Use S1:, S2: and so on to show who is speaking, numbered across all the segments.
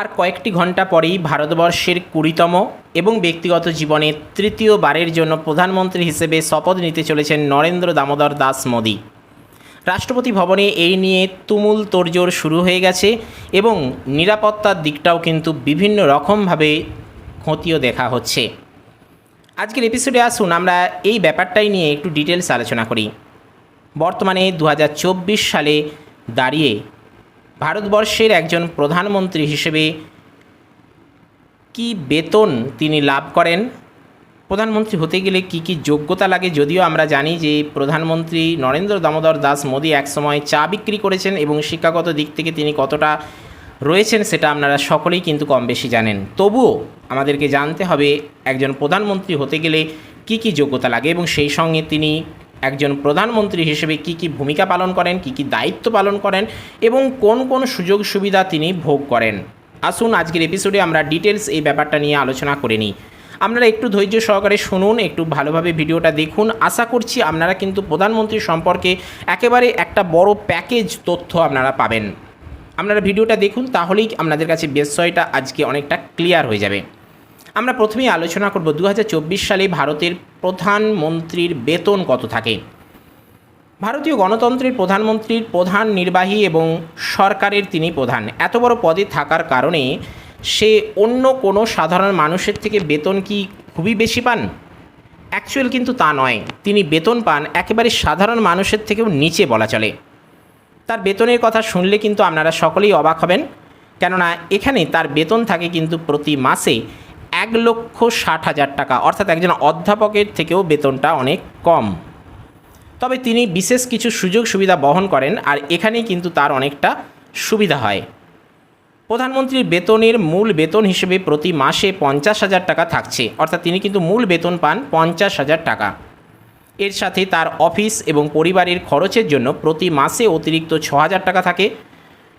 S1: আর কয়েকটি ঘণ্টা পরেই ভারতবর্ষের কুড়িতম এবং ব্যক্তিগত জীবনে তৃতীয়বারের জন্য প্রধানমন্ত্রী হিসেবে শপথ নিতে চলেছেন নরেন্দ্র দামোদর দাস মোদী। রাষ্ট্রপতি ভবনে এই নিয়ে তুমুল তোড়জোড় শুরু হয়ে গেছে এবং নিরাপত্তার দিকটাও কিন্তু বিভিন্ন রকমভাবে খতিয়ে দেখা হচ্ছে। আজকের এপিসোডে আসুন, আমরা এই ব্যাপারটাই নিয়ে একটু ডিটেলস আলোচনা করি। বর্তমানে দু হাজার চব্বিশ সালে দাঁড়িয়ে ভারতবর্ষের একজন প্রধানমন্ত্রী হিসেবে কি বেতন তিনি লাভ করেন? প্রধানমন্ত্রী হতে গেলে কি কি যোগ্যতা লাগে? যদিও আমরা জানি যে প্রধানমন্ত্রী নরেন্দ্র দামোদর দাস মোদী একসময় চা বিক্রি করেছেন এবং শিক্ষাগত দিক থেকে তিনি কতটা রয়েছেন সেটা আপনারা সকলেই কিন্তু কম বেশি জানেন। তবুও আমাদেরকে জানতে হবে, একজন প্রধানমন্ত্রী হতে গেলে কি কি যোগ্যতা লাগে এবং সেই সঙ্গে তিনি একজন প্রধানমন্ত্রী হিসেবে কি কি ভূমিকা পালন করেন, কি কি দায়িত্ব পালন করেন এবং কোন কোন সুযোগ সুবিধা তিনি ভোগ করেন। আসুন আজকের এপিসোডে আমরা ডিটেলস এই ব্যাপারটা নিয়ে আলোচনা করে নিই। আপনারা একটু ধৈর্য সহকারে শুনুন, একটু ভালোভাবে ভিডিওটা দেখুন। আশা করছি আপনারা কিন্তু প্রধানমন্ত্রী সম্পর্কে একেবারে একটা বড় প্যাকেজ তথ্য আপনারা পাবেন। আপনারা ভিডিওটা দেখুন, তাহলেই আপনাদের কাছে বিষয়টা আজকে অনেকটা ক্লিয়ার হয়ে যাবে। আমরা প্রথমেই আলোচনা করব দু হাজার চব্বিশ সালে ভারতের প্রধানমন্ত্রীর বেতন কত থাকে। ভারতীয় গণতন্ত্রের প্রধানমন্ত্রীর প্রধান নির্বাহী এবং সরকারের তিনি প্রধান। এত বড় পদে থাকার কারণে সে অন্য কোনো সাধারণ মানুষের থেকে বেতন কি খুবই বেশি পান? অ্যাকচুয়াল কিন্তু তা নয়। তিনি বেতন পান একেবারে সাধারণ মানুষের থেকেও নিচে বলা চলে। তার বেতনের কথা শুনলে কিন্তু আপনারা সকলেই অবাক হবেন। কেননা এখানে তার বেতন থাকে কিন্তু প্রতি মাসে এক লক্ষ ষাট হাজার টাকা। অর্থাৎ একজন অধ্যাপকের থেকেও বেতনটা অনেক কম। তবে তিনি বিশেষ কিছু সুযোগ সুবিধা বহন করেন আর এখানেই কিন্তু তার অনেকটা সুবিধা হয়। প্রধানমন্ত্রীর বেতনের মূল বেতন হিসেবে প্রতি মাসে পঞ্চাশ হাজার টাকা থাকছে। অর্থাৎ তিনি কিন্তু মূল বেতন পান পঞ্চাশ হাজার টাকা। এর সাথে তার অফিস এবং পরিবারের খরচের জন্য প্রতি মাসে অতিরিক্ত ছ হাজার টাকা থাকে।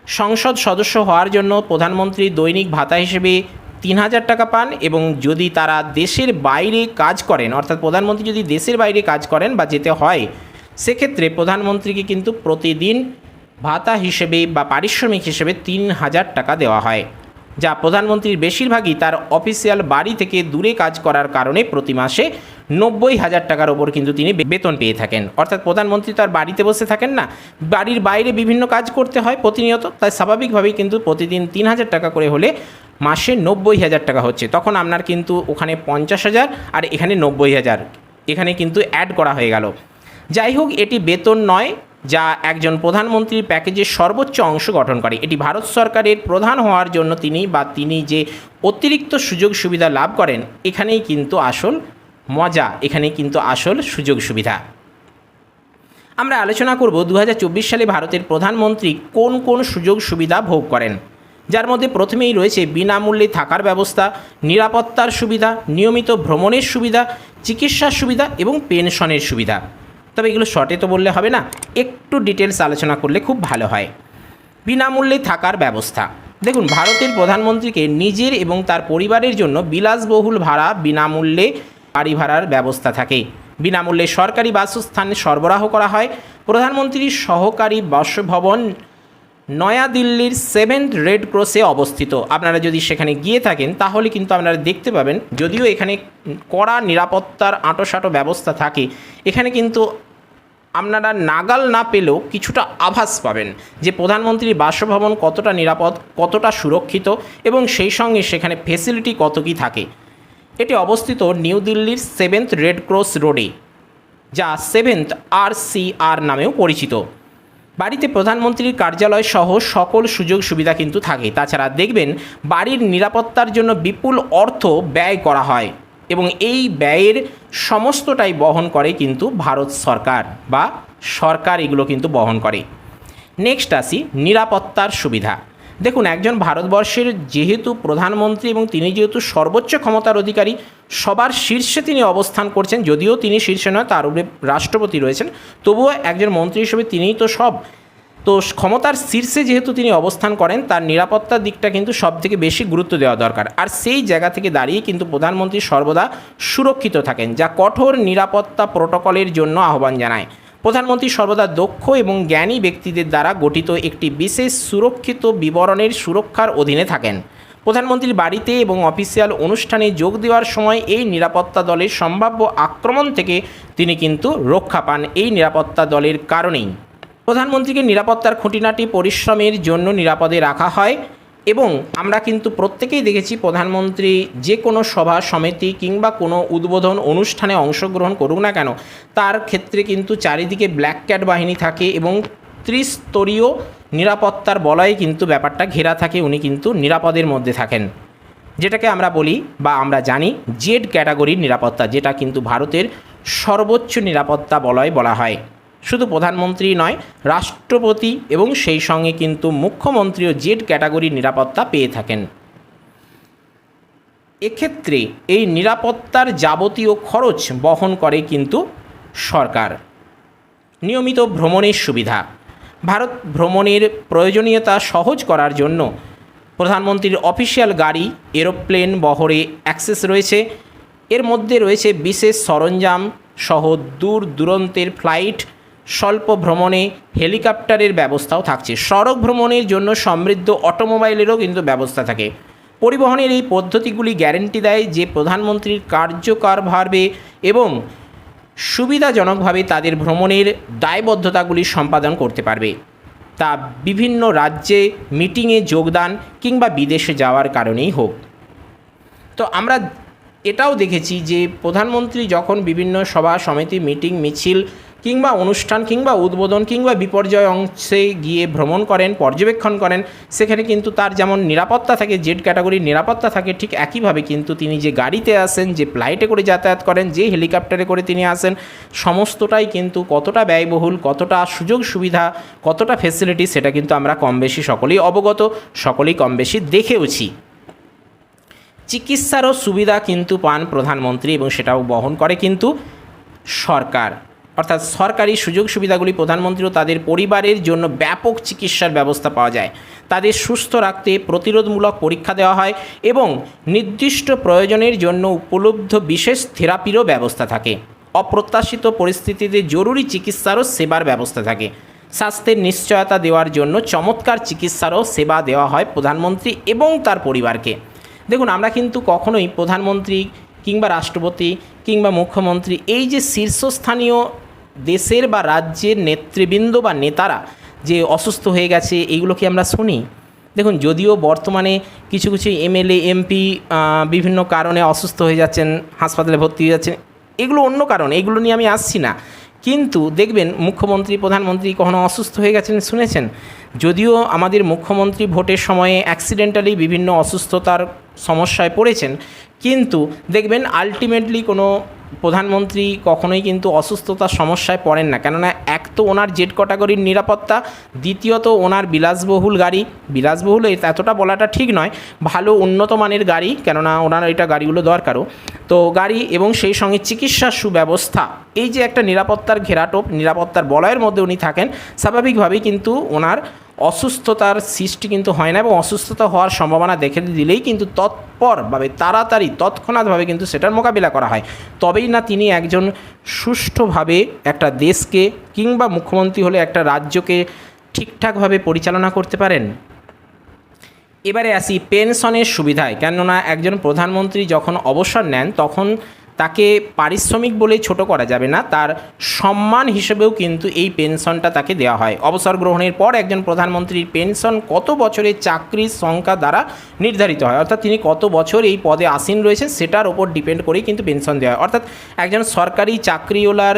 S1: সংসদ সদস্য হওয়ার জন্য প্রধানমন্ত্রী দৈনিক ভাতা হিসেবে তিন হাজার টাকা পান এবং যদি তারা দেশের বাইরে কাজ করেন, অর্থাৎ প্রধানমন্ত্রী যদি দেশের বাইরে কাজ করেন বা যেতে হয়, সেক্ষেত্রে প্রধানমন্ত্রীকে কিন্তু প্রতিদিন ভাতা হিসেবে বা পারিশ্রমিক হিসেবে তিন হাজার টাকা দেওয়া হয়। যা প্রধানমন্ত্রীর বেশিরভাগই তার অফিসিয়াল বাড়ি থেকে দূরে কাজ করার কারণে প্রতি মাসে নব্বই হাজার টাকার ওপর কিন্তু তিনি বেতন পেয়ে থাকেন। অর্থাৎ প্রধানমন্ত্রী তার বাড়িতে বসে থাকেন না। বাড়ির বাইরে বিভিন্ন কাজ করতে হয় প্রতিনিয়ত, তাই স্বাভাবিকভাবেই কিন্তু প্রতিদিন তিন হাজার টাকা করে হলে মাসে নব্বই হাজার টাকা হচ্ছে। তখন আপনার কিন্তু ওখানে পঞ্চাশ হাজার আর এখানে নব্বই হাজার। এখানে কিন্তু অ্যাড করা হয়ে গেল। যাই হোক, এটি বেতন নয় যা একজন প্রধানমন্ত্রীর প্যাকেজের সর্বোচ্চ অংশ গঠন করে। এটি ভারত সরকারের প্রধান হওয়ার জন্য তিনি বা তিনি যে অতিরিক্ত সুযোগ সুবিধা লাভ করেন, এখানেই কিন্তু আসল মজা, এখানেই কিন্তু আসল সুযোগ সুবিধা। আমরা আলোচনা করব দু হাজার চব্বিশ সালে ভারতের প্রধানমন্ত্রী কোন কোন সুযোগ সুবিধা ভোগ করেন, যার মধ্যে প্রথমেই রয়েছে বিনামূল্যে থাকার ব্যবস্থা, নিরাপত্তার সুবিধা, নিয়মিত ভ্রমণের সুবিধা, চিকিৎসার সুবিধা এবং পেনশনের সুবিধা। তবে এগুলো শর্টে তো বললে হবে না। একটু ডিটেলস আলোচনা করলে খুব ভালো হয়। বিনামূল্যে থাকার ব্যবস্থা। দেখুন, ভারতের প্রধানমন্ত্রীকে নিজের এবং তার পরিবারের জন্য বিলাসবহুল ভাড়া বিনামূল্যে বাড়ি ভাড়ার ব্যবস্থা থাকে। বিনামূল্যে সরকারি বাসস্থান সরবরাহ করা হয়। প্রধানমন্ত্রীর সহকারী বাসভবন নয়াদিল্লির সেভেন্থ রেড ক্রসে অবস্থিত। আপনারা যদি সেখানে গিয়ে থাকেন, তাহলে কিন্তু আপনারা দেখতে পাবেন, যদিও এখানে কড়া নিরাপত্তার আঁটোসাঁটো ব্যবস্থা থাকে, এখানে কিন্তু আপনারা নাগাল না পেলেও কিছুটা আভাস পাবেন যে প্রধানমন্ত্রীর বাসভবন কতটা নিরাপদ, কতটা সুরক্ষিত এবং সেই সঙ্গে সেখানে ফেসিলিটি কত কী থাকে। এটি অবস্থিত নিউ দিল্লির সেভেন্থ রেড ক্রস রোডে, যা সেভেন্থ আর সি আর নামেও পরিচিত। বাড়িতে প্রধানমন্ত্রীর কার্যালয় সহ সকল সুযোগ সুবিধা কিন্তু থাকে। তাছাড়া দেখবেন, বাড়ির নিরাপত্তার জন্য বিপুল অর্থ ব্যয় করা হয় এবং এই ব্যয়ের সমস্তটাই বহন করে কিন্তু ভারত সরকার বা সরকার এগুলো কিন্তু বহন করে। নেক্সট আসি, নিরাপত্তার সুবিধা। দেখুন, একজন ভারতবর্ষের যেহেতু প্রধানমন্ত্রী এবং তিনি যেহেতু সর্বোচ্চ ক্ষমতার অধিকারী, সবার শীর্ষে তিনি অবস্থান করছেন, যদিও তিনি শীর্ষে নয়, তার উপরে রাষ্ট্রপতি রয়েছেন। তবুও একজন মন্ত্রী হিসেবে তিনিই তো সব। তো ক্ষমতার শীর্ষে যেহেতু তিনি অবস্থান করেন, তার নিরাপত্তার দিকটা কিন্তু সব থেকে বেশি গুরুত্ব দেওয়া দরকার। আর সেই জায়গা থেকে দাঁড়িয়ে কিন্তু প্রধানমন্ত্রী সর্বদা সুরক্ষিত থাকেন, যা কঠোর নিরাপত্তা প্রোটোকলের জন্য আহ্বান জানায়। প্রধানমন্ত্রী সর্বদা দক্ষ এবং জ্ঞানী ব্যক্তিদের দ্বারা গঠিত একটি বিশেষ সুরক্ষিত বিবরণের সুরক্ষার অধীনে থাকেন। প্রধানমন্ত্রীর বাড়িতে এবং অফিসিয়াল অনুষ্ঠানে যোগ দেওয়ার সময় এই নিরাপত্তা দলের সম্ভাব্য আক্রমণ থেকে তিনি কিন্তু রক্ষা পান এই নিরাপত্তা দলের কারণেই। প্রধানমন্ত্রীকে নিরাপত্তার খুঁটিনাটি পরিশ্রমের জন্য নিরাপদে রাখা হয়। এবং আমরা কিন্তু প্রত্যেকেই দেখেছি প্রধানমন্ত্রী যে কোনো সভা, সমিতি কিংবা কোনো উদ্বোধন অনুষ্ঠানে অংশগ্রহণ করুক না কেন, তার ক্ষেত্রে কিন্তু চারিদিকে ব্ল্যাক ক্যাট বাহিনী থাকে এবং ত্রিস্তরীয় নিরাপত্তার বলয়ে কিন্তু ব্যাপারটা ঘেরা থাকে, উনি কিন্তু নিরাপদের মধ্যে থাকেন। যেটাকে আমরা বলি বা আমরা জানি জেড ক্যাটাগরির নিরাপত্তা, যেটা কিন্তু ভারতের সর্বোচ্চ নিরাপত্তা বলয় বলা হয়। শুধু প্রধানমন্ত্রী নয়, রাষ্ট্রপতি এবং সেই সঙ্গে কিন্তু মুখ্যমন্ত্রীও জেড ক্যাটাগরির নিরাপত্তা পেয়ে থাকেন। এক্ষেত্রে এই নিরাপত্তার যাবতীয় খরচ বহন করে কিন্তু সরকার। নিয়মিত ভ্রমণের সুবিধা। ভারত ভ্রমণের প্রয়োজনীয়তা সহজ করার জন্য প্রধানমন্ত্রীর অফিসিয়াল গাড়ি, এরোপ্লেন বহরে অ্যাক্সেস রয়েছে। এর মধ্যে রয়েছে বিশেষ সরঞ্জাম সহ দূর দূরন্তের ফ্লাইট স্বল্প ভ্রমণে হেলিকপ্টারের ব্যবস্থাও থাকছে। সড়ক ভ্রমণের জন্য সমৃদ্ধ অটোমোবাইলেরও কিন্তু ব্যবস্থা থাকে। পরিবহনের এই পদ্ধতিগুলি গ্যারেন্টি দেয় যে প্রধানমন্ত্রীর কার্যকর ভাবে এবং সুবিধাজনকভাবে তাদের ভ্রমণের দায়বদ্ধতাগুলি সম্পাদন করতে পারবে। তা বিভিন্ন রাজ্যে মিটিংয়ে যোগদান কিংবা বিদেশে যাওয়ার কারণেই হোক। তো আমরা এটাও দেখেছি যে প্রধানমন্ত্রী যখন বিভিন্ন সভা সমিতি, মিটিং, মিছিল কিংবা অনুষ্ঠান কিংবা উদ্বোধন কিংবা বিপর্যয় অংশে গিয়ে ভ্রমণ করেন, পর্যবেক্ষণ করেন, সেখানে কিন্তু তার যেমন নিরাপত্তা থাকে, জেড ক্যাটাগরির নিরাপত্তা থাকে, ঠিক একইভাবে কিন্তু তিনি যে গাড়িতে আসেন, যে ফ্লাইটে করে যাতায়াত করেন, যে হেলিকপ্টারে করে তিনি আসেন, সমস্তটাই কিন্তু কতটা ব্যয়বহুল, কতটা সুযোগ সুবিধা, কতটা ফেসিলিটি সেটা কিন্তু আমরা কম বেশি সকলেই অবগত, সকলেই কম বেশি দেখেওছি। চিকিৎসারও সুবিধা কিন্তু পান প্রধানমন্ত্রী এবং সেটাও বহন করে কিন্তু সরকার। অর্থাৎ সরকারি সুযোগ সুবিধাগুলি প্রধানমন্ত্রী ও তাদের পরিবারের জন্য ব্যাপক চিকিৎসার ব্যবস্থা পাওয়া যায়। তাদের সুস্থ রাখতে প্রতিরোধমূলক পরীক্ষা দেওয়া হয় এবং নির্দিষ্ট প্রয়োজনের জন্য উপলব্ধ বিশেষ থেরাপিরও ব্যবস্থা থাকে। অপ্রত্যাশিত পরিস্থিতিতে জরুরি চিকিৎসারও সেবার ব্যবস্থা থাকে। স্বাস্থ্যের নিশ্চয়তা দেওয়ার জন্য চমৎকার চিকিৎসারও সেবা দেওয়া হয় প্রধানমন্ত্রী এবং তার পরিবারকে। দেখুন, আমরা কিন্তু কখনোই প্রধানমন্ত্রী কিংবা রাষ্ট্রপতি কিংবা মুখ্যমন্ত্রী, এই যে শীর্ষস্থানীয় দেশের বা রাজ্যের নেতৃবৃন্দ বা নেতারা যে অসুস্থ হয়ে গেছে, এইগুলো কি আমরা শুনি? দেখুন, যদিও বর্তমানে কিছু কিছু এমএলএ, এমপি বিভিন্ন কারণে অসুস্থ হয়ে যাচ্ছেন, হাসপাতালে ভর্তি হয়ে যাচ্ছেন, এগুলো অন্য কারণ, এগুলো নিয়ে আমি আসছি না। কিন্তু দেখবেন, মুখ্যমন্ত্রী, প্রধানমন্ত্রী কখনো অসুস্থ হয়ে গেছেন শুনেছেন? যদিও আমাদের মুখ্যমন্ত্রী ভোটের সময়ে অ্যাক্সিডেন্টালি বিভিন্ন অসুস্থতার সমস্যায় পড়েছেন, কিন্তু দেখবেন আলটিমেটলি কোনো প্রধানমন্ত্রী কখনোই কিন্তু অসুস্থতার সমস্যায় পড়েন না। কেননা এক তো ওনার জেট ক্যাটাগরির নিরাপত্তা, দ্বিতীয়ত ওনার বিলাসবহুল গাড়ি। বিলাসবহুল এতটা বলাটা ঠিক নয়, ভালো উন্নত মানের গাড়ি, কেননা ওনার এটা গাড়িগুলো দরকারও। তো গাড়ি এবং সেই সঙ্গে চিকিৎসার সুব্যবস্থা, এই যে একটা নিরাপত্তার ঘেরাটোপ, নিরাপত্তার বলয়ের মধ্যে উনি থাকেন, স্বাভাবিকভাবেই কিন্তু ওনার অসুস্থতার সৃষ্টি কিন্তু হয় না এবং অসুস্থতা হওয়ার সম্ভাবনা দেখে দিলেই কিন্তু তৎপরভাবে, তাড়াতাড়ি, তৎক্ষণাৎভাবে কিন্তু সেটার মোকাবিলা করা হয়। তবেই না তিনি একজন সুষ্ঠুভাবে একটা দেশকে কিংবা মুখ্যমন্ত্রী হলে একটা রাজ্যকে ঠিকঠাকভাবে পরিচালনা করতে পারেন। এবারে আসি পেনশনের সুবিধায়। কেননা একজন প্রধানমন্ত্রী যখন অবসর নেন, তখন তাকে পারিশ্রমিক বলে ছোট করা যাবে না, তার সম্মান হিসেবেও কিন্তু এই পেনশনটা তাকে দেওয়া হয়। অবসর গ্রহণের পর একজন প্রধানমন্ত্রীর পেনশন কত বছরের চাকরির সংখ্যা দ্বারা নির্ধারিত হয়? অর্থাৎ তিনি কত বছর এই পদে আসীন রয়েছেন সেটার ওপর ডিপেন্ড করেই কিন্তু পেনশন দেওয়া হয়। অর্থাৎ একজন সরকারি চাকরিওয়ালার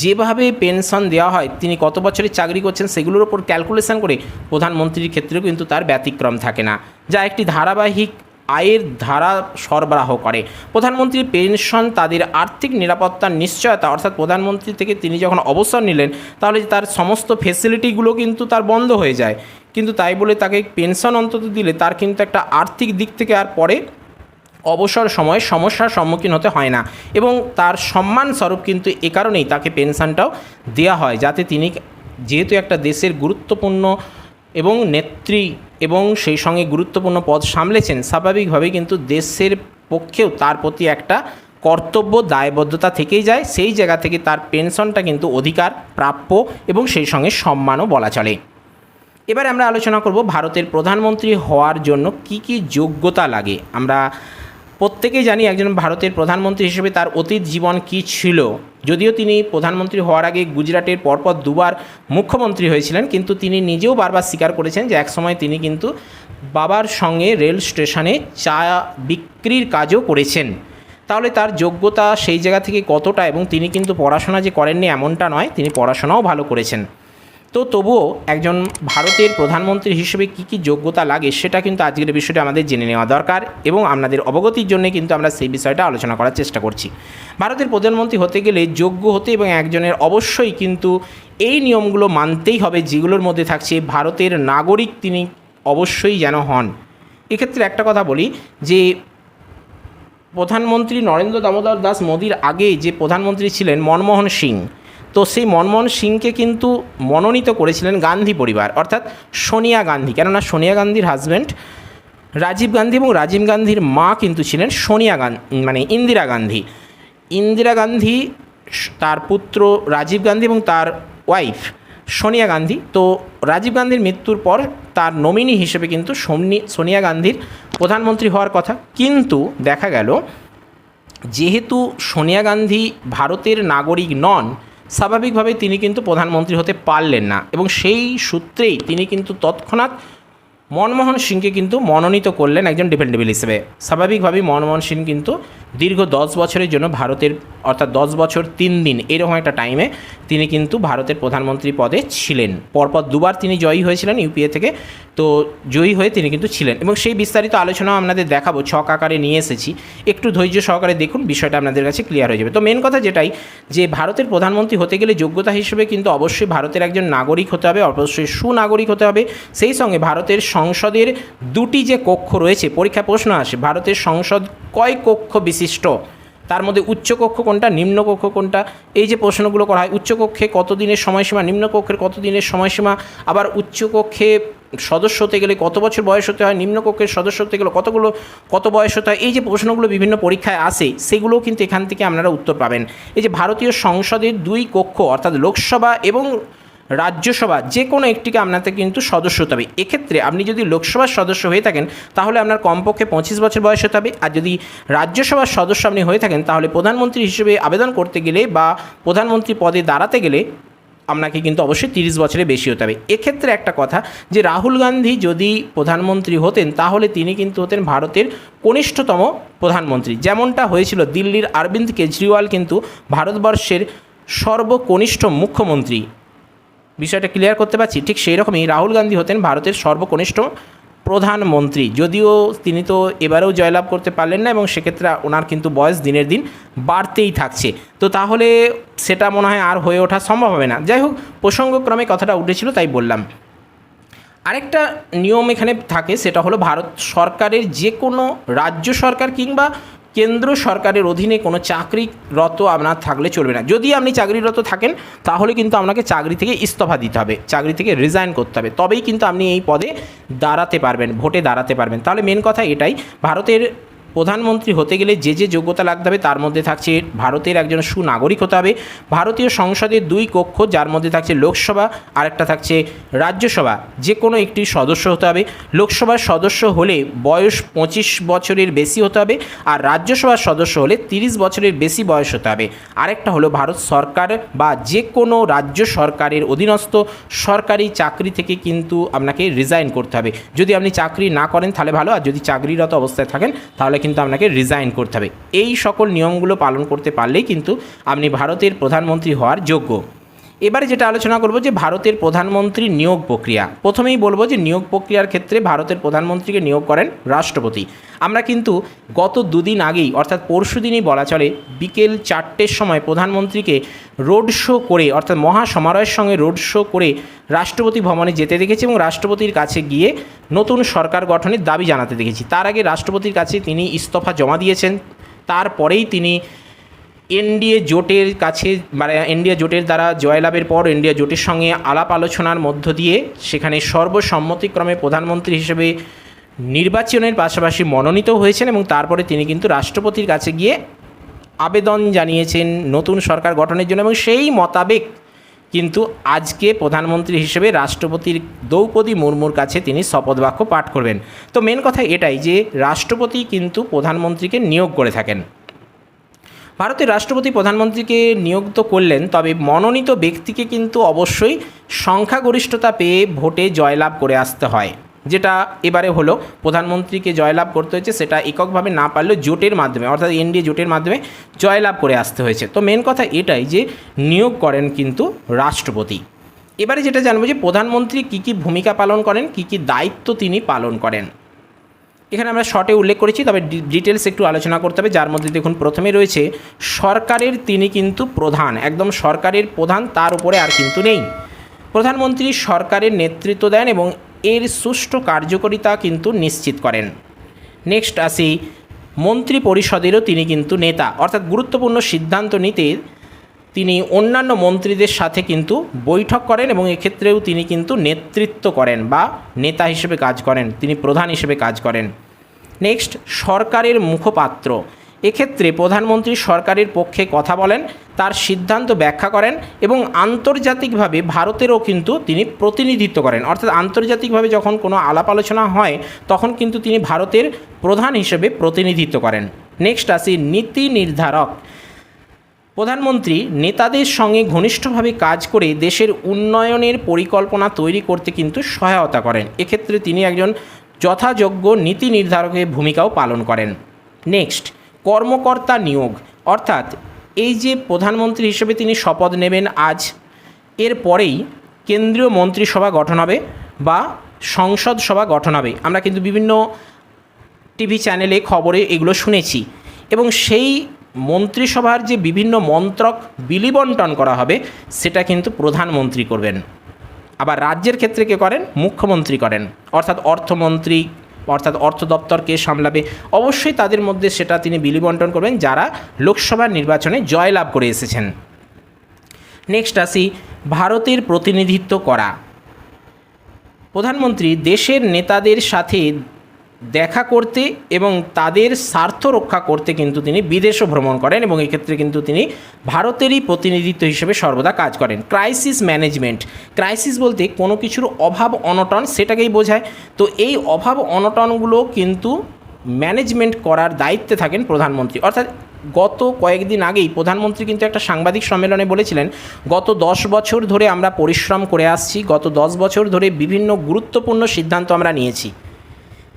S1: যেভাবে পেনশন দেওয়া হয়, তিনি কত বছরের চাকরি করছেন সেগুলোর ওপর ক্যালকুলেশন করে প্রধানমন্ত্রীর ক্ষেত্রেও কিন্তু তার ব্যতিক্রম থাকে না। যা একটি ধারাবাহিক আয়ের ধারা সরবরাহ করে। প্রধানমন্ত্রী পেনশন, তাদের আর্থিক নিরাপত্তার নিশ্চয়তা, অর্থাৎ প্রধানমন্ত্রী থেকে তিনি যখন অবসর নিলেন, তাহলে তার সমস্ত ফেসিলিটিগুলো কিন্তু তার বন্ধ হয়ে যায়। কিন্তু তাই বলে তাকে পেনশন অন্তত দিলে তার কিন্তু একটা আর্থিক দিক থেকে আর পরে অবসর সময়ে সমস্যার সম্মুখীন হতে হয় না। এবং তার সম্মানস্বরূপ কিন্তু এ কারণেই তাকে পেনশনটাও দেওয়া হয়, যাতে তিনি যেহেতু একটা দেশের গুরুত্বপূর্ণ এবং নেত্রী এবং সেই সঙ্গে গুরুত্বপূর্ণ পদ সামলেছেন, স্বাভাবিকভাবেই কিন্তু দেশের পক্ষেও তার প্রতি একটা কর্তব্য, দায়বদ্ধতা থেকেই যায়। সেই জায়গা থেকে তার পেনশনটা কিন্তু অধিকার, প্রাপ্য এবং সেই সঙ্গে সম্মানও বলা চলে। এবার আমরা আলোচনা করব ভারতের প্রধানমন্ত্রী হওয়ার জন্য কি কি যোগ্যতা লাগে। আমরা প্রত্যেকেই জানি একজন ভারতের প্রধানমন্ত্রী হিসেবে তার অতীত জীবন কি ছিল। যদিও তিনি প্রধানমন্ত্রী হওয়ার আগে গুজরাটের পরপর দুবার মুখ্যমন্ত্রী হয়েছিলেন, কিন্তু তিনি নিজেও বারবার স্বীকার করেছেন যে একসময় তিনি কিন্তু বাবার সঙ্গে রেল স্টেশনে চা বিক্রির কাজও করেছেন। তাহলে তার যোগ্যতা সেই জায়গা থেকে কতটা এবং তিনি কিন্তু পড়াশোনা যে করেননি এমনটা নয়, তিনি পড়াশোনাও ভালো করেছেন। তো তবুও একজন ভারতের প্রধানমন্ত্রী হিসেবে কী কী যোগ্যতা লাগে সেটা কিন্তু আজকের বিষয়টা আমাদের জেনে নেওয়া দরকার এবং আপনাদের অবগতির জন্য কিন্তু আমরা সেই বিষয়টা আলোচনা করার চেষ্টা করছি। ভারতের প্রধানমন্ত্রী হতে গেলে যোগ্য হতে এবং একজনের অবশ্যই কিন্তু এই নিয়মগুলো মানতেই হবে যেগুলোর মধ্যে থাকছে ভারতের নাগরিক তিনি অবশ্যই যেন হন। এক্ষেত্রে একটা কথা বলি যে প্রধানমন্ত্রী নরেন্দ্র দামোদর দাস মোদির আগে যে প্রধানমন্ত্রী ছিলেন মনমোহন সিং তো সেই মনমোহন সিংকে কিন্তু মনোনীত করেছিলেন গান্ধী পরিবার, অর্থাৎ সোনিয়া গান্ধী। কেননা সোনিয়া গান্ধীর হাজব্যান্ড রাজীব গান্ধী এবং রাজীব গান্ধীর মা কিন্তু ছিলেন সোনিয়া গান্ধী মানে ইন্দিরা গান্ধী। ইন্দিরা গান্ধী তার পুত্র রাজীব গান্ধী এবং তার ওয়াইফ সোনিয়া গান্ধী। তো রাজীব গান্ধীর মৃত্যুর পর তার নমিনি হিসেবে কিন্তু সোনি সোনিয়া গান্ধীর প্রধানমন্ত্রী হওয়ার কথা। কিন্তু দেখা গেল, যেহেতু সোনিয়া গান্ধী ভারতের নাগরিক নন স্বাভাবিকভাবে তিনি কিন্তু প্রধানমন্ত্রী হতে পারলেন না এবং সেই সূত্রেই তিনি কিন্তু তৎক্ষণাৎ মনমোহন সিংকে কিন্তু মনোনীত করলেন একজন ডিপেন্ডেবল হিসেবে। স্বাভাবিকভাবেই মনমোহন সিং কিন্তু দীর্ঘ দশ বছরের জন্য ভারতের, অর্থাৎ দশ বছর তিন দিন, এরকম একটা টাইমে তিনি কিন্তু ভারতের প্রধানমন্ত্রী পদে ছিলেন। পরপর দুবার তিনি জয়ী হয়েছিলেন ইউপিএ থেকে, তো জয়ী হয়ে তিনি কিন্তু ছিলেন। এবং সেই বিস্তারিত আলোচনা আপনাদের দেখাবো, ছক আকারে নিয়ে এসেছি। একটু ধৈর্য সহকারে দেখুন, বিষয়টা আপনাদের কাছে ক্লিয়ার হয়ে যাবে। তো মেন কথা যেটাই, যে ভারতের প্রধানমন্ত্রী হতে গেলে যোগ্যতা হিসেবে কিন্তু অবশ্যই ভারতের একজন নাগরিক হতে হবে, অবশ্যই সুনাগরিক হতে হবে। সেই সঙ্গে ভারতের সংসদের দুটি যে কক্ষ রয়েছে, পরীক্ষা প্রশ্ন আসে, ভারতের সংসদ কয় কক্ষ বিশিষ্ট তার মধ্যে উচ্চকক্ষ কোনটা, নিম্নকক্ষ কোনটা? এই যে প্রশ্নগুলো করা হয়, উচ্চকক্ষে কত দিনের সময়সীমা, নিম্নকক্ষের কত দিনের সময়সীমা? আবার উচ্চকক্ষে সদস্য হতে গেলে কত বছর বয়স হতে হয়? নিম্নকক্ষের সদস্য হতে গেলে কতগুলো, কত বয়স হতে হয়? এই যে প্রশ্নগুলো বিভিন্ন পরীক্ষায় আসে, সেগুলোও কিন্তু এখান থেকে আপনারা উত্তর পাবেন। এই যে ভারতীয় সংসদের দুই কক্ষ, অর্থাৎ লোকসভা এবং রাজ্যসভা যে কোনো একটিকে আপনাকে কিন্তু সদস্য হতে হবে। এক্ষেত্রে আপনি যদি লোকসভার সদস্য হয়ে থাকেন, তাহলে আপনার কমপক্ষে পঁচিশ বছর বয়স হতে হবে। আর যদি রাজ্যসভার সদস্য আপনি হয়ে থাকেন, তাহলে প্রধানমন্ত্রী হিসেবে আবেদন করতে গেলে বা প্রধানমন্ত্রী পদে দাঁড়াতে গেলে আপনাকে কিন্তু অবশ্যই তিরিশ বছরে বেশি হতে হবে। এক্ষেত্রে একটা কথা, যে রাহুল গান্ধী যদি প্রধানমন্ত্রী হতেন, তাহলে তিনি কিন্তু হতেন ভারতের কনিষ্ঠতম প্রধানমন্ত্রী। যেমনটা হয়েছিল দিল্লির অরবিন্দ কেজরিওয়াল কিন্তু ভারতবর্ষের সর্বকনিষ্ঠ মুখ্যমন্ত্রী। বিষয়টা ক্লিয়ার করতে পারছি? ঠিক সেই রকমই রাহুল গান্ধী হতেন ভারতের সর্বকনিষ্ঠ প্রধানমন্ত্রী। যদিও তিনি তো এবারেও জয়লাভ করতে পারলেন না এবং সেক্ষেত্রে ওনার কিন্তু বয়স দিনের দিন বাড়তেই থাকছে। তো তাহলে সেটা মনে হয় আর হয়ে ওঠা সম্ভব হবে না। যাই হোক, প্রসঙ্গক্রমে কথাটা উঠেছিল, তাই বললাম। আরেকটা নিয়ম এখানে থাকে, সেটা হলো ভারত সরকারের যে কোনো রাজ্য সরকার কিংবা কেন্দ্র সরকারের অধীনে কোনো চাকরিরত আপনার থাকলে চলবে না। যদি আপনি চাকরিরত থাকেন, তাহলে কিন্তু আপনাকে চাকরি থেকে ইস্তফা দিতে হবে, চাকরি থেকে রিজাইন করতে হবে। তবেই কিন্তু আপনি এই পদে দাঁড়াতে পারবেন, ভোটে দাঁড়াতে পারবেন। তাহলে মেন কথা এটাই, ভারতের প্রধানমন্ত্রী হতে গেলে যে যে যোগ্যতা লাগতে হবে তার মধ্যে থাকছে ভারতের একজন সুনাগরিক হতে হবে। ভারতীয় সংসদের দুই কক্ষ, যার মধ্যে থাকছে লোকসভা আরেকটা থাকছে রাজ্যসভা। যে কোনো একটি সদস্য হতে হবে। লোকসভার সদস্য হলে বয়স পঁচিশ বছরের বেশি হতে হবে আর রাজ্যসভার সদস্য হলে তিরিশ বছরের বেশি বয়স হতে হবে। আরেকটা হলো ভারত সরকার বা যে কোনো রাজ্য সরকারের অধীনস্থ সরকারি চাকরি থেকে কিন্তু আপনাকে রিজাইন করতে হবে। যদি আপনি চাকরি না করেন তাহলে ভালো, আর যদি চাকরিরত অবস্থায় থাকেন তাহলে কিন্তু আপনাকে রিজাইন করতে হবে। এই সকল নিয়মগুলো পালন করতে পারলেই কিন্তু আপনি ভারতের প্রধানমন্ত্রী হওয়ার যোগ্য। এবারে যেটা আলোচনা করব যে ভারতের প্রধানমন্ত্রী নিয়োগ প্রক্রিয়া। প্রথমেই বলব যে নিয়োগ প্রক্রিয়ার ক্ষেত্রে ভারতের প্রধানমন্ত্রীকে নিয়োগ করেন রাষ্ট্রপতি। আমরা কিন্তু গত দুদিন আগেই, অর্থাৎ পরশু দিনই বলা চলে, বিকেল চারটের সময় প্রধানমন্ত্রীকে রোড শো করে, অর্থাৎ মহা সমারোহের সঙ্গে রোড শো করে রাষ্ট্রপতি ভবনে যেতে দেখেছি এবং রাষ্ট্রপতির কাছে গিয়ে নতুন সরকার গঠনের দাবি জানাতে দেখেছি। তার আগে রাষ্ট্রপতির কাছে তিনি ইস্তফা জমা দিয়েছেন। তারপরেই তিনি এনডিএ জোটের কাছে মানে এনডিএ জোটের দ্বারা জয়লাভের পর এনডিএ জোটের সঙ্গে আলাপ আলোচনার মধ্য দিয়ে সেখানে সর্বসম্মতিক্রমে প্রধানমন্ত্রী হিসেবে নির্বাচনের পাশাপাশি মনোনীত হয়েছেন এবং তারপরে তিনি কিন্তু রাষ্ট্রপতির কাছে গিয়ে আবেদন জানিয়েছেন নতুন সরকার গঠনের জন্য এবং সেই মোতাবেক কিন্তু আজকে প্রধানমন্ত্রী হিসেবে রাষ্ট্রপতির দ্রৌপদী মুর্মুর কাছে তিনি শপথ বাক্য পাঠ করবেন। তো মেন কথা এটাই যে রাষ্ট্রপতি কিন্তু প্রধানমন্ত্রীকে নিয়োগ করে থাকেন। ভারতের রাষ্ট্রপতি প্রধানমন্ত্রীকে নিয়োগ তো করলেন, তবে মনোনীত ব্যক্তিকে কিন্তু অবশ্যই সংখ্যাগরিষ্ঠতা পেয়ে ভোটে জয়লাভ করে আসতে হয়। যেটা এবারে হলো, প্রধানমন্ত্রীকে জয়লাভ করতে হয়েছে, সেটা এককভাবে না পারলেও জোটের মাধ্যমে, অর্থাৎ এনডিএ জোটের মাধ্যমে জয়লাভ করে আসতে হয়েছে। তো মেন কথা এটাই যে, নিয়োগ করেন কিন্তু রাষ্ট্রপতি। এবারে যেটা জানব যে, প্রধানমন্ত্রী কী কী ভূমিকা পালন করেন, কী কী দায়িত্ব তিনি পালন করেন। এখানে আমরা শর্টে উল্লেখ করেছি, তবে ডিটেলস একটু আলোচনা করতে হবে। যার মধ্যে দেখুন, প্রথমে রয়েছে, সরকারের তিনি কিন্তু প্রধান। একদম সরকারের প্রধান, তার উপরে আর কিন্তু নেই। প্রধানমন্ত্রী সরকারের নেতৃত্ব দেন এবং এর সুষ্ঠু কার্যকারিতা কিন্তু নিশ্চিত করেন। নেক্সট আসি মন্ত্রী পরিষদেরও তিনি কিন্তু নেতা। অর্থাৎ গুরুত্বপূর্ণ সিদ্ধান্ত নিতে তিনি অন্যান্য মন্ত্রীদের সাথে কিন্তু বৈঠক করেন এবং এক্ষেত্রেও তিনি কিন্তু নেতৃত্ব করেন বা নেতা হিসেবে কাজ করেন, তিনি প্রধান হিসেবে কাজ করেন। নেক্সট, সরকারের মুখপাত্র। এক্ষেত্রে প্রধানমন্ত্রী সরকারের পক্ষে কথা বলেন, তার সিদ্ধান্ত ব্যাখ্যা করেন এবং আন্তর্জাতিকভাবে ভারতেরও কিন্তু তিনি প্রতিনিধিত্ব করেন। অর্থাৎ আন্তর্জাতিকভাবে যখন কোনো আলাপ আলোচনা হয়, তখন কিন্তু তিনি ভারতের প্রধান হিসেবে প্রতিনিধিত্ব করেন। নেক্সট আসি, নীতি নির্ধারক। প্রধানমন্ত্রী নেতাদের সঙ্গে ঘনিষ্ঠভাবে কাজ করে দেশের উন্নয়নের পরিকল্পনা তৈরি করতে কিন্তু সহায়তা করেন। এক্ষেত্রে তিনি একজন যথাযোগ্য নীতি নির্ধারকের ভূমিকাও পালন করেন। নেক্সট, কর্মকর্তা নিয়োগ। অর্থাৎ এই যে প্রধানমন্ত্রী হিসেবে তিনি শপথ নেবেন আজ, এর পরেই কেন্দ্রীয় মন্ত্রিসভা গঠন হবে বা সংসদ সভা গঠন হবে। আমরা কিন্তু বিভিন্ন টিভি চ্যানেলে খবরে এগুলো শুনেছি। এবং সেই মন্ত্রিসভার যে বিভিন্ন মন্ত্রক বিলিবন্টন করা হবে, সেটা কিন্তু প্রধানমন্ত্রী করবেন। আবার রাজ্যের ক্ষেত্রে কে করেন? মুখ্যমন্ত্রী করেন। অর্থাৎ অর্থমন্ত্রী, অর্থাৎ অর্থ দপ্তর কে সামলাবে? অবশ্যই তাদের মধ্যে সেটা তিনি বিলিবন্টন করবেন, যারা লোকসভা নির্বাচনে জয়লাভ করে এসেছেন। নেক্সট আসি, ভারতের প্রতিনিধিত্ব করা। প্রধানমন্ত্রী দেশের নেতাদের সাথে দেখা করতে এবং তাদের স্বার্থ রক্ষা করতে কিন্তু তিনি বিদেশও ভ্রমণ করেন এবং এক্ষেত্রে কিন্তু তিনি ভারতেরই প্রতিনিধিত্ব হিসেবে সর্বদা কাজ করেন। ক্রাইসিস ম্যানেজমেন্ট ক্রাইসিস বলতে কোনো কিছুর অভাব অনটন সেটাকেই বোঝায়। তো এই অভাব অনটনগুলো কিন্তু ম্যানেজমেন্ট করার দায়িত্বে থাকেন প্রধানমন্ত্রী। অর্থাৎ গত কয়েকদিন আগেই প্রধানমন্ত্রী কিন্তু একটা সাংবাদিক সম্মেলনে বলেছিলেন, গত দশ বছর ধরে আমরা পরিশ্রম করে আসছি, গত দশ বছর ধরে বিভিন্ন গুরুত্বপূর্ণ সিদ্ধান্ত আমরা নিয়েছি।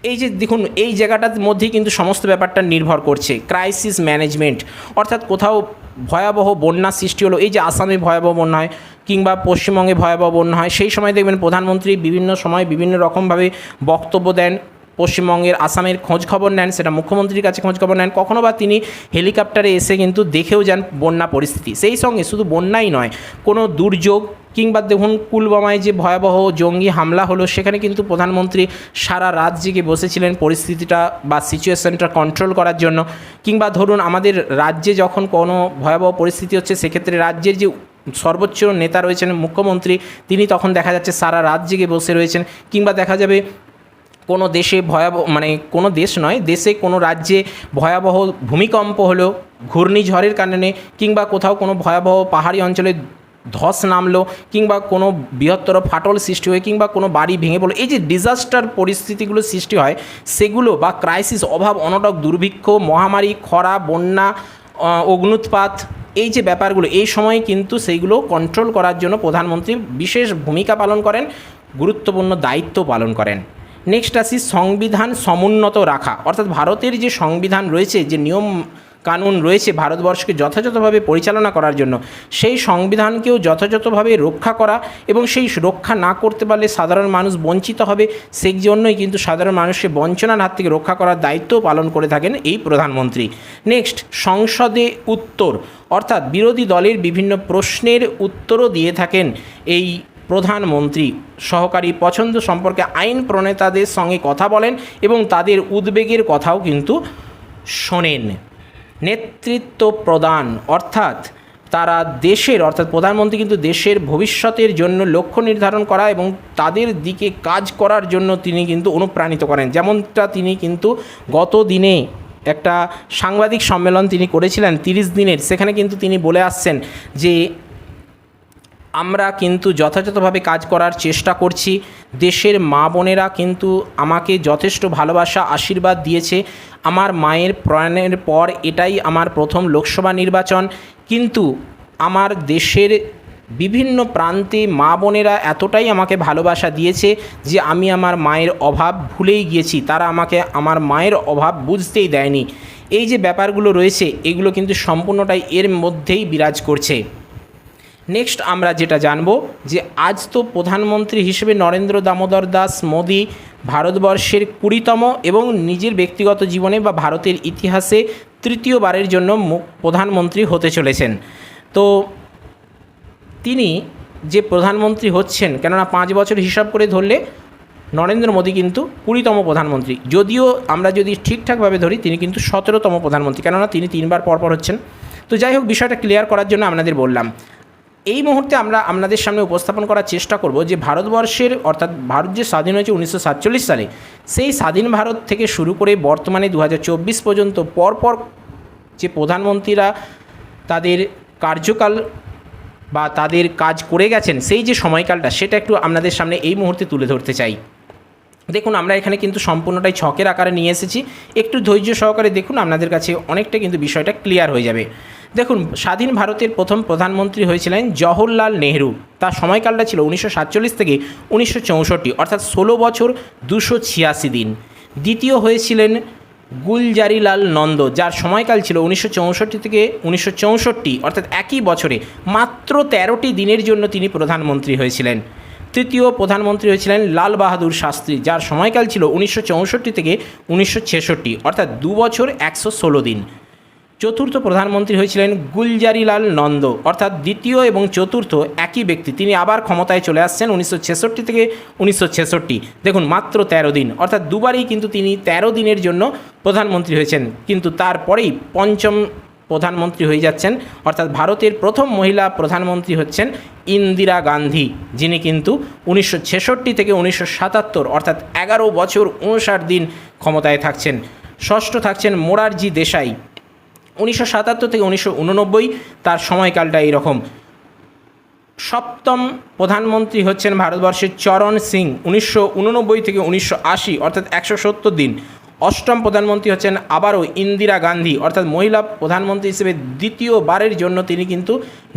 S1: এই যে দেখুন, এই জায়গাটার মধ্যেই কিন্তু সমস্ত ব্যাপারটা নির্ভর করছে। ক্রাইসিস ম্যানেজমেন্ট অর্থাৎ কোথাও ভয়াবহ বন্যার সৃষ্টি হলো, এই যে আসামে ভয়াবহ বন্যা হয়, কিংবা পশ্চিমবঙ্গে ভয়াবহ বন্যা হয়, সেই সময় দেখবেন প্রধানমন্ত্রী বিভিন্ন সময় বিভিন্ন রকমভাবে বক্তব্য দেন। পশ্চিমবঙ্গের আসামের খোঁজ খবর নেন, সেটা মুখ্যমন্ত্রীর কাছে খোঁজ খবর নেন, কখনো বা তিনি হেলিকপ্টারে এসে কিন্তু দেখেও যান বন্যা পরিস্থিতি। সেই সঙ্গে শুধু বন্যাই নয়, কোনো দুর্যোগ কিংবা দেখুন পুলবামায় যে ভয়াবহ জঙ্গি হামলা হলো, সেখানে কিন্তু প্রধানমন্ত্রী সারা রাত জেগে বসেছিলেন পরিস্থিতিটা বা সিচুয়েশনটা কন্ট্রোল করার জন্য। কিংবা ধরুন আমাদের রাজ্যে যখন কোনো ভয়াবহ পরিস্থিতি হচ্ছে, সেক্ষেত্রে রাজ্যের যে সর্বোচ্চ নেতা রয়েছেন মুখ্যমন্ত্রী, তিনি তখন দেখা যাচ্ছে সারা রাত জেগে বসে রয়েছেন। কিংবা দেখা যাবে কোনো দেশে ভয়াবহ মানে কোনো দেশ নয়, দেশে কোনো রাজ্যে ভয়াবহ ভূমিকম্প হলো, ঘূর্ণিঝড়ের কারণে, কিংবা কোথাও কোনো ভয়াবহ পাহাড়ি অঞ্চলে ধস নামলো, কিংবা কোনো বৃহত্তর ফাটল সৃষ্টি হয়, কিংবা কোনো বাড়ি ভেঙে পড়ল, এই যে ডিজাস্টার পরিস্থিতিগুলো সৃষ্টি হয়, সেগুলো বা ক্রাইসিস অভাব, অনটক, দুর্ভিক্ষ, মহামারী, খরা, বন্যা অগ্নুৎপাত এই যে ব্যাপারগুলো, এই সময়ে কিন্তু সেইগুলো কন্ট্রোল করার জন্য প্রধানমন্ত্রী বিশেষ ভূমিকা পালন করেন, গুরুত্বপূর্ণ দায়িত্ব পালন করেন। নেক্সট আসি সংবিধান সমুন্নত রাখা। অর্থাৎ ভারতের যে সংবিধান রয়েছে, যে নিয়ম কানুন রয়েছে ভারতবর্ষকে যথাযথভাবে পরিচালনা করার জন্য, সেই সংবিধানকেও যথাযথভাবে রক্ষা করা এবং সেই রক্ষা না করতে পারলে সাধারণ মানুষ বঞ্চিত হবে, সেই জন্যই কিন্তু সাধারণ মানুষকে বঞ্চনার হাত থেকে রক্ষা করার দায়িত্বও পালন করে থাকেন এই প্রধানমন্ত্রী। নেক্সট সংসদে উত্তর। অর্থাৎ বিরোধী দলের বিভিন্ন প্রশ্নের উত্তরও দিয়ে থাকেন এই প্রধানমন্ত্রী সহকারী পছন্দ সম্পর্কে আইন প্রণেতাদের সঙ্গে কথা বলেন এবং তাদের উদ্বেগের কথাও কিন্তু শোনেন। নেতৃত্ব প্রদান, অর্থাৎ তারা দেশের, অর্থাৎ প্রধানমন্ত্রী কিন্তু দেশের ভবিষ্যতের জন্য লক্ষ্য নির্ধারণ করা এবং তাদের দিকে কাজ করার জন্য তিনি কিন্তু অনুপ্রাণিত করেন। যেমনটা তিনি কিন্তু গত দিনে একটা সাংবাদিক সম্মেলন তিনি করেছিলেন, তিরিশ দিনের, সেখানে কিন্তু তিনি বলে আসছেন যে আমরা কিন্তু যথাযথভাবে কাজ করার চেষ্টা করছি। দেশের মা বোনেরা কিন্তু আমাকে যথেষ্ট ভালোবাসা, আশীর্বাদ দিয়েছে। আমার মায়ের প্রয়াণের পর এটাই আমার প্রথম লোকসভা নির্বাচন। কিন্তু আমার দেশের বিভিন্ন প্রান্তে মা বোনেরা এতটাই আমাকে ভালোবাসা দিয়েছে যে আমি আমার মায়ের অভাব ভুলেই গিয়েছি। তারা আমাকে আমার মায়ের অভাব বুঝতেই দেয়নি। এই যে ব্যাপারগুলো রয়েছে, এগুলো কিন্তু সম্পূর্ণটাই এর মধ্যেই বিরাজ করছে। নেক্সট আমরা যেটা জানব যে আজ তো প্রধানমন্ত্রী হিসেবে নরেন্দ্র দামোদর দাস মোদী ভারতবর্ষের কুড়িতম এবং নিজের ব্যক্তিগত জীবনে বা ভারতের ইতিহাসে তৃতীয়বারের জন্য প্রধানমন্ত্রী হতে চলেছেন। তো তিনি যে প্রধানমন্ত্রী হচ্ছেন, কেননা পাঁচ বছর হিসাব করে ধরলে নরেন্দ্র মোদী কিন্তু কুড়িতম প্রধানমন্ত্রী। যদিও আমরা যদি ঠিকঠাকভাবে ধরি, তিনি কিন্তু সতেরোতম প্রধানমন্ত্রী, কেননা তিনি তিনবার পরপর হচ্ছেন। তো যাই হোক, বিষয়টা ক্লিয়ার করার জন্য আপনাদের বললাম। এই মুহূর্তে আমরা আপনাদের সামনে উপস্থাপন করার চেষ্টা করব যে ভারতবর্ষের, অর্থাৎ ভারত যে স্বাধীন হয়েছে উনিশশো সাতচল্লিশ সালে, সেই স্বাধীন ভারত থেকে শুরু করে বর্তমানে দু হাজার চব্বিশ পর্যন্ত পরপর যে প্রধানমন্ত্রীরা তাদের কার্যকাল বা তাদের কাজ করে গেছেন, সেই যে সময়কালটা, সেটা একটু আপনাদের সামনে এই মুহূর্তে তুলে ধরতে চাই। দেখুন, আমরা এখানে কিন্তু সম্পূর্ণটাই ছকের আকারে নিয়ে এসেছি। একটু ধৈর্য সহকারে দেখুন, আপনাদের কাছে অনেকটা কিন্তু বিষয়টা ক্লিয়ার হয়ে যাবে। দেখুন, স্বাধীন ভারতের প্রথম প্রধানমন্ত্রী হয়েছিলেন জওহরলাল নেহরু। তার সময়কালটা ছিল উনিশশো সাতচল্লিশ থেকে উনিশশো চৌষট্টি, অর্থাৎ ষোলো বছর দুশো দিন। দ্বিতীয় হয়েছিলেন গুলজারিলাল নন্দ, যার সময়কাল ছিল উনিশশো চৌষট্টি থেকে উনিশশো চৌষট্টি, অর্থাৎ একই বছরে। মাত্র তেরোটি দিনের জন্য তিনি প্রধানমন্ত্রী হয়েছিলেন। তৃতীয় প্রধানমন্ত্রী হয়েছিলেন লাল বাহাদুর শাস্ত্রী, যার সময়কাল ছিল উনিশশো চৌষট্টি থেকে উনিশশো ছেষট্টি, অর্থাৎ দু বছর একশো ষোলো দিন। চতুর্থ প্রধানমন্ত্রী হয়েছিলেন গুলজারিলাল নন্দ। অর্থাৎ দ্বিতীয় এবং চতুর্থ একই ব্যক্তি। তিনি আবার ক্ষমতায় চলে আসছেন উনিশশো ছেষট্টি থেকে উনিশশো ছেষট্টি। দেখুন, মাত্র তেরো দিন। অর্থাৎ দুবারই কিন্তু তিনি তেরো দিনের জন্য প্রধানমন্ত্রী হয়েছেন। কিন্তু তারপরেই পঞ্চম প্রধানমন্ত্রী হয়ে যাচ্ছেন। অর্থাৎ ভারতের প্রথম মহিলা প্রধানমন্ত্রী হচ্ছেন ইন্দিরা গান্ধী, যিনি কিন্তু উনিশশো ছেষট্টি থেকে উনিশশো সাতাত্তর, অর্থাৎ এগারো বছর উনষাট দিন ক্ষমতায় থাকছেন। ষষ্ঠ থাকছেন মোরারজি দেশাই। উনিশশো সাতাত্তর থেকে উনিশশো উননব্বই, তার সময়কালটা এইরকম। সপ্তম প্রধানমন্ত্রী হচ্ছেন ভারতবর্ষের চরণ সিং, উনিশশো উননব্বই থেকে উনিশশো আশি, অর্থাৎ একশো সত্তর দিন। অষ্টম প্রধানমন্ত্রী হচ্ছেন আবারও ইন্দিরা গান্ধী, অর্থাৎ মহিলা প্রধানমন্ত্রী হিসেবে দ্বিতীয়বারের জন্য তিনি কিন্তু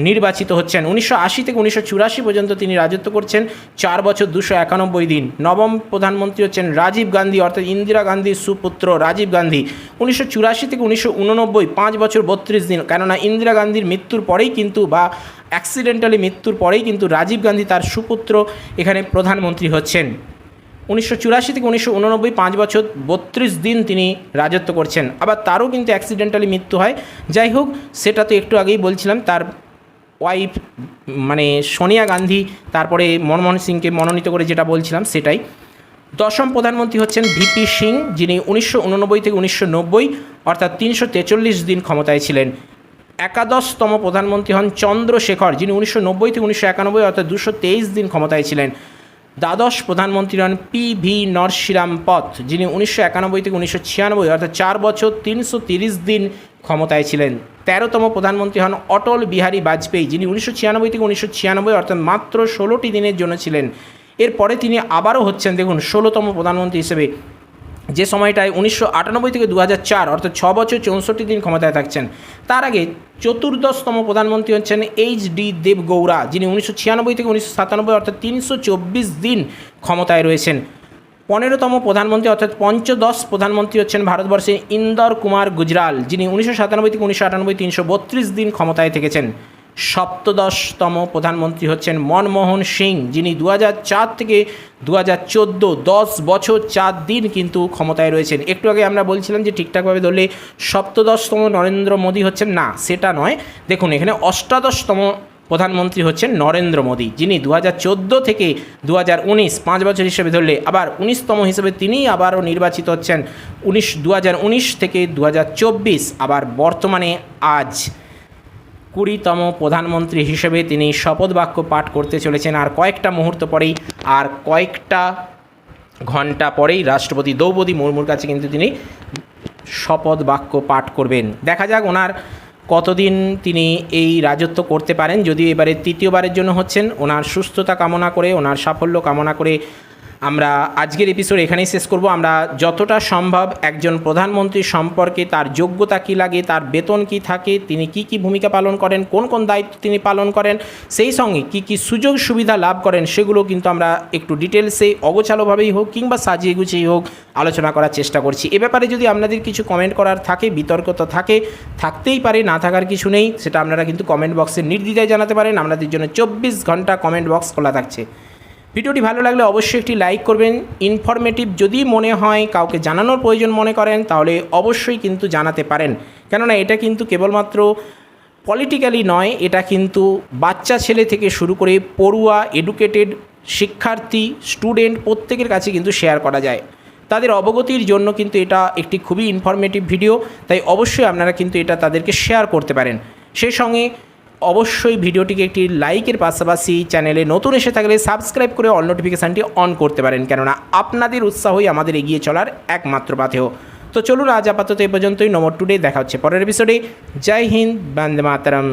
S1: নির্বাচিত হচ্ছেন। উনিশশো আশি থেকে উনিশশো চুরাশি পর্যন্ত তিনি রাজত্ব করছেন, চার বছর দুশো একানব্বই দিন। নবম প্রধানমন্ত্রী হচ্ছেন রাজীব গান্ধী, অর্থাৎ ইন্দিরা গান্ধীর সুপুত্র রাজীব গান্ধী। উনিশশো চুরাশি থেকে উনিশশো উননব্বই, পাঁচ বছর বত্রিশ দিন। কেননা ইন্দিরা গান্ধীর মৃত্যুর পরেই কিন্তু বা অ্যাক্সিডেন্টালি মৃত্যুর পরেই কিন্তু রাজীব গান্ধী তার সুপুত্র এখানে প্রধানমন্ত্রী হচ্ছেন। উনিশশো চুরাশি থেকে উনিশশো উননব্বই, পাঁচ বছর, বত্রিশ দিন তিনি রাজত্ব করছেন। আবার তারও কিন্তু অ্যাক্সিডেন্টালি মৃত্যু হয়। যাই হোক, সেটা তো একটু আগেই বলছিলাম, তার ওয়াইফ মানে সোনিয়া গান্ধী, তারপরে মনমোহন সিংকে মনোনীত করে যেটা বলছিলাম, সেটাই। দশম প্রধানমন্ত্রী হচ্ছেন ভিপি সিং, যিনি উনিশশো উননব্বই থেকে উনিশশো নব্বই, অর্থাৎ তিনশো দিন ক্ষমতায় ছিলেন। একাদশতম প্রধানমন্ত্রী হন চন্দ্রশেখর, যিনি উনিশশো নব্বই থেকে উনিশশো একানব্বই, অর্থাৎ দুশো দিন ক্ষমতায় ছিলেন। দ্বাদশ প্রধানমন্ত্রী হন পি ভি নরশিরাম পথ, যিনি উনিশশো একানব্বই থেকে উনিশশো ছিয়ানব্বই, অর্থাৎ চার বছর তিনশো তিরিশ দিন ক্ষমতায় ছিলেন। তেরোতম প্রধানমন্ত্রী হন অটল বিহারী বাজপেয়ী, যিনি উনিশশো ছিয়ানব্বই থেকে উনিশশো ছিয়ানব্বই, অর্থাৎ মাত্র ষোলোটি দিনের জন্য ছিলেন। এরপরে তিনি আবারও হচ্ছেন, দেখুন, ষোলোতম প্রধানমন্ত্রী হিসেবে। যে সময়টায় উনিশশো আটানব্বই থেকে দু হাজার চার, অর্থাৎ ছ বছর চৌষট্টি দিন ক্ষমতায় থাকছেন, তার আগে চতুর্দশতম প্রধানমন্ত্রী হচ্ছেন এইচ ডি দেবগৌড়া যিনি উনিশশো ছিয়ানব্বই থেকে উনিশশো সাতানব্বই, অর্থাৎ তিনশো চব্বিশ দিন ক্ষমতায় রয়েছেন। পনেরোতম প্রধানমন্ত্রী, অর্থাৎ পঞ্চদশ প্রধানমন্ত্রী হচ্ছেন ভারতবর্ষে ইন্দর কুমার গুজরাল, যিনি উনিশশো সাতানব্বই থেকে উনিশশো আটানব্বই তিনশো বত্রিশ দিন ক্ষমতায় থেকেছেন। সপ্তদশতম প্রধানমন্ত্রী হচ্ছেন মনমোহন সিং, যিনি দু চার থেকে দু হাজার চোদ্দ দশ বছর চার দিন কিন্তু ক্ষমতায় রয়েছেন। একটু আগে আমরা বলছিলাম যে ঠিকঠাকভাবে ধরলে সপ্তদশতম নরেন্দ্র মোদী হচ্ছেন, না, সেটা নয়। দেখুন, এখানে অষ্টাদশতম প্রধানমন্ত্রী হচ্ছেন নরেন্দ্র মোদী, যিনি দু হাজার চোদ্দ থেকে দু হাজার উনিশ পাঁচ বছর হিসেবে ধরলে আবার উনিশতম হিসেবে তিনিই আবারও নির্বাচিত হচ্ছেন। উনিশ দু উনিশ থেকে দু চব্বিশ আবার বর্তমানে আজ কুড়িতম প্রধানমন্ত্রী হিসেবে তিনি শপথ বাক্য পাঠ করতে চলেছেন। আর কয়েকটা মুহূর্ত পরেই, আর কয়েকটা ঘণ্টা পরেই রাষ্ট্রপতি দ্রৌপদী মুর্মুর কাছে কিন্তু তিনি শপথ বাক্য পাঠ করবেন। দেখা যাক ওনার কতদিন তিনি এই রাজত্ব করতে পারেন। যদিও এবারে তৃতীয়বারের জন্য হচ্ছেন, ওনার সুস্থতা কামনা করে, ওনার সাফল্য কামনা করে আমরা আজকের এপিসোড এখানেই শেষ করব। আমরা যতটা সম্ভব একজন প্রধানমন্ত্রী সম্পর্কে তার যোগ্যতা কী লাগে, তার বেতন কি থাকে, তিনি কি কি ভূমিকা পালন করেন, কোন কোন দায়িত্ব তিনি পালন করেন, সেই সঙ্গে কি কি সুযোগ সুবিধা লাভ করেন, সেগুলো কিন্তু আমরা একটু ডিটেলসে অগোছালোভাবেই হোক কিংবা সাজিয়ে গুছিয়েই হোক আলোচনা করার চেষ্টা করছি। এ ব্যাপারে যদি আপনাদের কিছু কমেন্ট করার থাকে, বিতর্ক তো থাকে, থাকতেই পারে, না থাকার কিছু নেই, সেটা আপনারা কিন্তু কমেন্ট বক্সে নির্দ্বিধায় জানাতে পারেন। আপনাদের জন্য চব্বিশ ঘণ্টা কমেন্ট বক্স খোলা থাকছে। ভিডিওটি ভালো লাগলে অবশ্যই একটি লাইক করবেন। ইনফরমেটিভ যদি মনে হয় কাউকে জানানোর প্রয়োজন মনে করেন, তাহলে অবশ্যই কিন্তু জানাতে পারেন। কেননা এটা কিন্তু কেবলমাত্র পলিটিক্যালি নয়, এটা কিন্তু বাচ্চা ছেলে থেকে শুরু করে পড়ুয়া এডুকেটেড শিক্ষার্থী স্টুডেন্ট প্রত্যেকের কাছে কিন্তু শেয়ার করা যায়। তাদের অবগতির জন্য কিন্তু এটা একটি খুবই ইনফরমেটিভ ভিডিও তাই অবশ্যই আপনারা কিন্তু এটা তাদেরকে শেয়ার করতে পারেন। সেই সঙ্গে অবশ্যই ভিডিওটিকে একটি লাইকের পাশাপাশি চ্যানেলে নতুন এসে থাকলে সাবস্ক্রাইব করে অল নোটিফিকেশানটি অন করতে পারেন, কেননা আপনাদের উৎসাহই আমাদের এগিয়ে চলার একমাত্র পাথেয় তো চলুন আজ আপাতত এ পর্যন্তই নম্বর টুডে দেখা হচ্ছে পরের এপিসোডে জয় হিন্দ, বন্দে মাতারাম।